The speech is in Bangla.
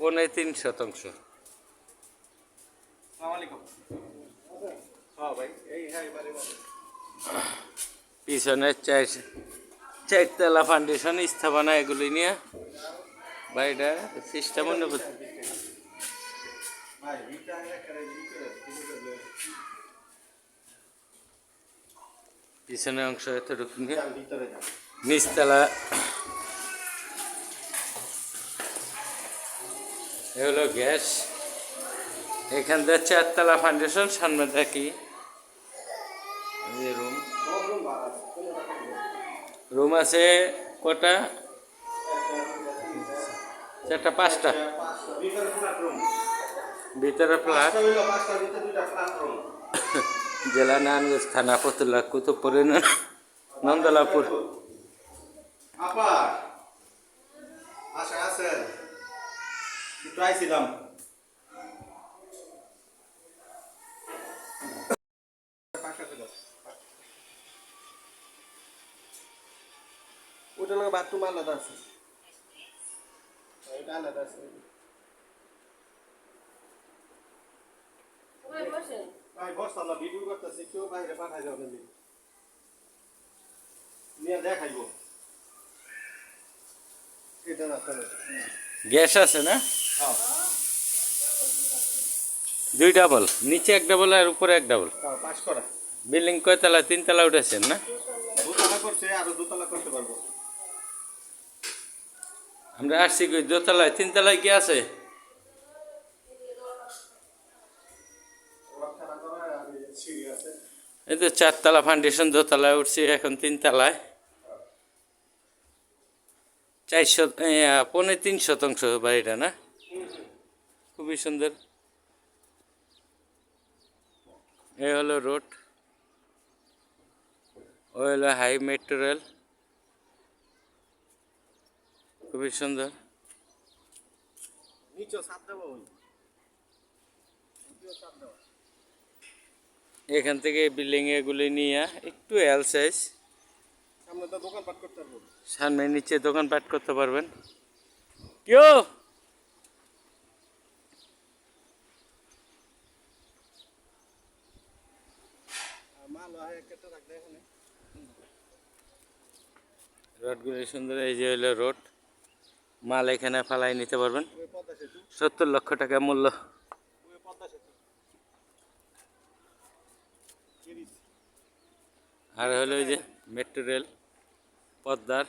পৌনে তিন শতাংশ। হ্যাঁ হ্যাঁ এবারে পিছনে চার চারতলা ফাউন্ডেশন স্থাপনা এগুলি নিয়ে। বাড়িটা সিস্টেম অন্য পিছনের অংশ এতটুকু নিয়ে। নিচতলা এ হলো গ্যাস। এখান থেকে চারতলা ফাউন্ডেশন সামনে দেখি। রুম রুম আছে কটা? চারটা, পাঁচটা। ভিতরে ফ্ল্যাট জেলা নারায়ণগঞ্জ থানা, ফতুল্লা, কুতুবপুর, নন্দলাপুর। একটু আইছিলাম ওটা লাগে বাথরুম আলাদা আছে। এটা আলাদা আছে। ভাই বসতাম না ভিডিও করতেছি। কেউ বাইরে পাঠাই যাবে নিয়ে দেখাইব। এটা না গ্যাস আছে না? দুই ডাবল নিচে এক ডাবল আর উপরে এক ডাবল বিল্ডিং কয়তলা তিনতলা উঠেছেন না? আমরা আসছি দোতলায়। তিনতলায় কি আছে? এই তো চারতলা ফাউন্ডেশন দোতলায় উঠছি এখন তিনতলায় চারশো এ, পৌনে তিন শতাংশ বাড়িটা না? খুবই সুন্দর এ হলো রোড ও হলো হাই মেট্রো রেল খুবই সুন্দর। এখান থেকে বিল্ডিং এগুলি নিয়ে একটু এল সাইজ সামনে তো দোকান পাট করতে সামনে নিচে দোকানপাট করতে পারবেন। কেউ আর মাল হয় কেটে রাখবে এখানে রোডগুলি সুন্দর, এই যে হইল রোড। মাল এখানে ফালাই নিতে পারবেন। সত্তর লক্ষ টাকা মূল্য। আর হলো ওই যে মেট্রো রেল পদ্মার।